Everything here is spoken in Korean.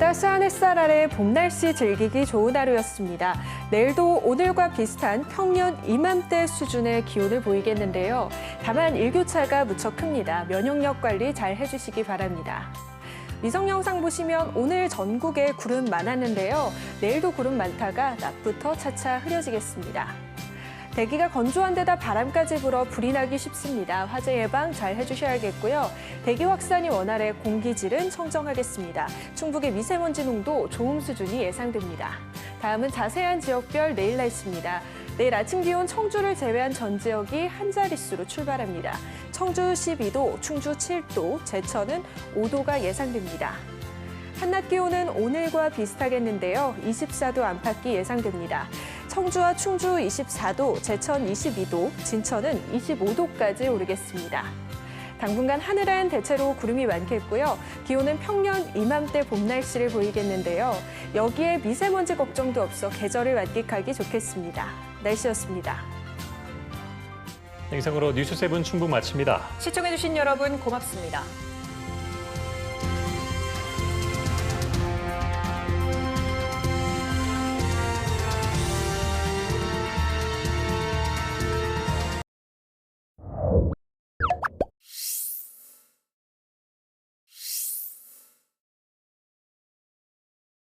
따스한 햇살 아래 봄 날씨 즐기기 좋은 하루였습니다. 내일도 오늘과 비슷한 평년 이맘때 수준의 기온을 보이겠는데요. 다만 일교차가 무척 큽니다. 면역력 관리 잘 해주시기 바랍니다. 위성 영상 보시면 오늘 전국에 구름 많았는데요. 내일도 구름 많다가 낮부터 차차 흐려지겠습니다. 대기가 건조한 데다 바람까지 불어 불이 나기 쉽습니다. 화재 예방 잘 해주셔야겠고요. 대기 확산이 원활해 공기질은 청정하겠습니다. 충북의 미세먼지 농도 좋음 수준이 예상됩니다. 다음은 자세한 지역별 내일 날씨입니다. 내일 아침 기온 청주를 제외한 전 지역이 한 자릿수로 출발합니다. 청주 12도, 충주 7도, 제천은 5도가 예상됩니다. 한낮 기온은 오늘과 비슷하겠는데요. 24도 안팎이 예상됩니다. 청주와 충주 24도, 제천 22도, 진천은 25도까지 오르겠습니다. 당분간 하늘은 대체로 구름이 많겠고요. 기온은 평년 이맘때 봄 날씨를 보이겠는데요. 여기에 미세먼지 걱정도 없어 계절을 만끽하기 좋겠습니다. 날씨였습니다. 이상으로 뉴스 세븐 충북 마칩니다. 시청해주신 여러분 고맙습니다.